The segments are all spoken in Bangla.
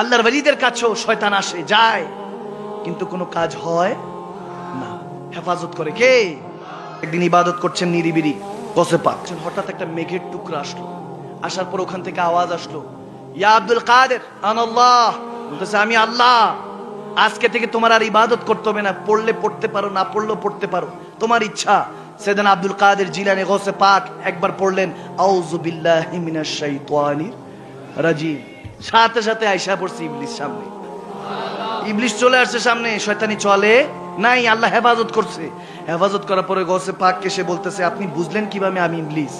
আল্লাহর ওয়ালিদের কাছেও শয়তান আসে, যায়। কিন্তু কোনো কাজ হয় না। হেফাজত করে কে? একদিন ইবাদত করছেন নিরিবিরি বসে পাচ্ছেন হঠাৎ একটা মেঘের টুকরা আসলো। আসার পর ওখান থেকে আওয়াজ আসলো, ইয়া আব্দুল কাদের? আনাল্লাহ। বলতেছে, আমি আল্লাহ। আজকে থেকে তোমার আর ইবাদত করতে হবে না। পড়লে পড়তে পারো, না পড়লেও পড়তে পারো। তোমার ইচ্ছা, সেদিন আব্দুল কাদের জিলানি গোসে পাক একবার পড়লেন, আউযু বিল্লাহি মিনাশ শাইতানির রাজিম সাথে সাথে আয়সা পড়ছে ইবলিস সামনে। ইবলিশ চলে আসছে সামনে, শয়তানি চলে, নাই, আল্লাহ হেফাজত করছে। হেফাজত করার পরে গসে পাককে সে বলতেছে, আপনি বুঝলেন কীভাবে আমি ইবলিশ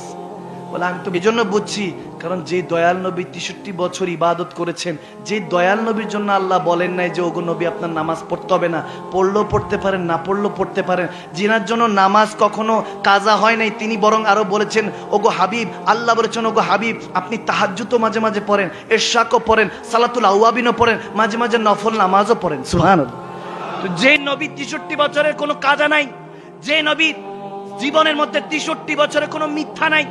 বলে, আমি তো এজন্য বুঝছি, কারণ যে দয়াল নবী তেষট্টি বছর ইবাদত করেছেন যে দয়াল নবীর জন্য আল্লাহ বলেন নাই যে, ওগো নবী, আপনার নামাজ পড়তে হবে না। পড়লেও পড়তে পারেন, না পড়লেও পড়তে পারেন। যিনার জন্য নামাজ কখনো কাজা হয় নাই, তিনি বরং আরও বলেছেন, ওগো হাবিব, আল্লাহ বলেছেন, ওগো হাবিব, আপনি তাহাজ্জুতো মাঝে মাঝে পড়েন এরশাকও পড়েন, সালাতুল আউয়াবিনও পড়েন, মাঝে মাঝে নফল নামাজও পড়েন। সুবহানাল্লাহ। তো যে নবী তেষট্টি বছরের কোনো কাজা নাই যে নবী জীবনের মধ্যে তেষট্টি বছরে কোনো মিথ্যা নাই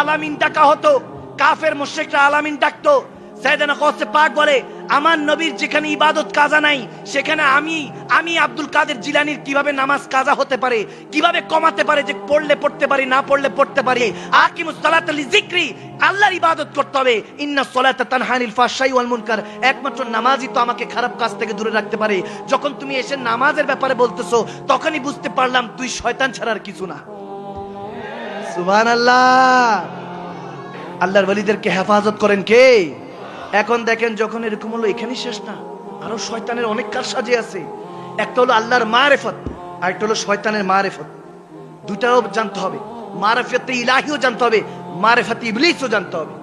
আলামিন ডাকা হতো, কাফের মুশরিকরা আলামিন ডাকতো। সাইয়েদানা কসে পাক বলে, আমার নবীর যেখানে ইবাদত কাজা নাই, সেখানে আমি আমি আব্দুল কাদের জিলানির কীভাবে নামাজ কাজা হতে পারে, কীভাবে কমাতে পারে যে পড়লে পড়তে পারি, না পড়লে পড়তে পারি? সালাত লিযিকরি আল্লাহর ইবাদত করতে হবে। ইন্না সালাতা তানহানিল ফাহশাই ওয়াল মুনকার, একমাত্র নামাজই তো আমাকে খারাপ কাজ থেকে দূরে রাখতে পারে। যখন তুমি এসে নামাজের ব্যাপারে বলতেছো, তখনই বুঝতে পারলাম তুই শয়তান ছাড়া আর কিছু না। সুবহানাল্লাহ। আল্লাহর ওয়ালিদেরকে হেফাজত করেন কে? এখন দেখেন যখন এরকম হলো, এখানেই শেষ না। আরও শয়তানের অনেক কাজ সাজে আছে। একটা হলো আল্লাহর মারেফত, আর একটা হলো শয়তানের মারেফত। দুটাও জানতে হবে। মারেফতে ইলাহিও জানতে হবে, মারেফতে ইবলিসও জানতে হবে।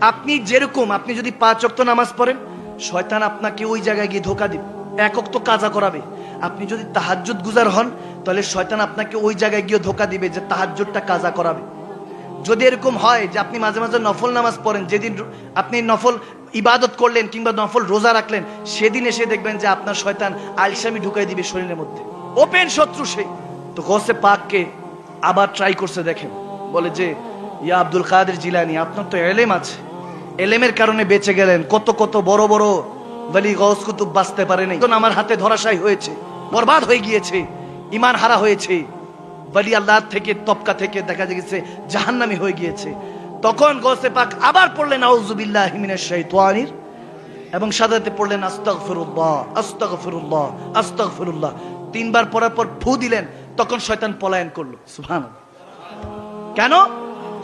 আপনি যেরকম, আপনি যদি পাঁচ অক্ত নামাজ পড়েন, শয়তান আপনাকে ওই জায়গায় গিয়ে ধোকা দিবে, এক অক্ত কাজা করাবে। আপনি যদি তাহাজ্জুদ গুজার হন, তাহলে শয়তান আপনাকে ওই জায়গায় গিয়ে ধোকা দিবে যে তাহাজ্জুদটা কাজা করাবে। যদি এরকম হয় যে আপনি মাঝে মাঝে নফল নামাজ পড়েন, যেদিন আপনি নফল ইবাদত করলেন কিংবা নফল রোজা রাখলেন, সেদিন এসে দেখবেন যে আপনার শয়তান আলসামি ঢুকাই দিবে শরীরের মধ্যে। ওপেন শত্রু সে। তো গোসে পাককে আবার ট্রাই করছে দেখেন। বলে যে, ইয়া আব্দুল কাদের জিলানি, আপনার তো এলেম আছে। এলেমের কারণে বেঁচে গেলেন। কত কত বড় বড় বলি গস কুতুব বাঁচতে পারেনি তখন আমার হাতে ধরাশায়ী হয়েছে, বরবাদ হয়ে গিয়েছে ইমান হারা হয়েছে। বলি আল্লাহ থেকে তপকা থেকে দেখা গেছে, জাহান্নামি হয়ে গিয়েছে। তখন গোসে পাক আবার পড়লেন আউযুবিল্লাহ হিমিনাশ শাইতানির এবং সাদাতে পড়লেন, আস্তাগফিরুল্লাহ আস্তাগফিরুল্লাহ আস্তাগফিরুল্লাহ। তিনবার পড়ার পর ফু দিলেন, তখন শয়তান পলায়ন করল। সুবহানাল্লাহ। কেন?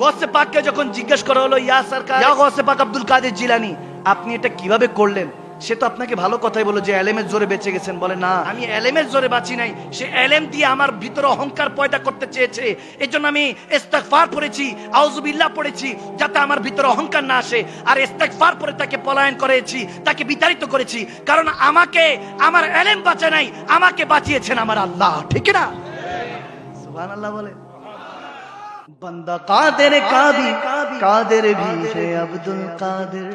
গসে পাককে যখন জিজ্ঞেস করা হলো, ইয়া সরকার? ইয়া গসে পাক আব্দুল কাদের জিলানি, আপনি এটা কীভাবে করলেন? সে তো আপনাকে ভালো কথাই বলো যে এলেমের জোরে বেঁচে গেছেন। বলে, না, আমি এলেমের জোরে বাঁচি নাই। সে এলেম দিয়ে আমার ভিতরে অহংকার পয়দা করতে চেয়েছে। এর জন্য আমি ইস্তাক ফার পড়েছি আউজুবিল্লাহ পড়েছি, যাতে আমার ভিতরে অহংকার না আসে। আর ইস্তাক ফার পরে তাকে পলায়ন করেছি, তাকে বিতাড়িত করেছি। কারণ আমাকে, আমার এলেম বাঁচে নাই, আমাকে বাঁচিয়েছেন আমার আল্লাহ। ঠিক না সুবহান আল্লাহ বলে। বান্দা কাদের কাবি? কাদের ভি হে আব্দুল কাদের।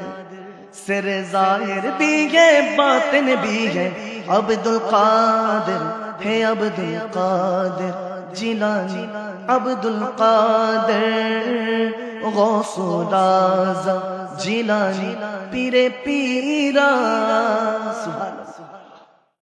سر ظاہر بھی ہے، باطن بھی ہے۔ عبد القادر ہے، عبد القادر۔ جیلانی عبد القادر۔ غوث العظم جیلانی پیرے پیرا، سبحان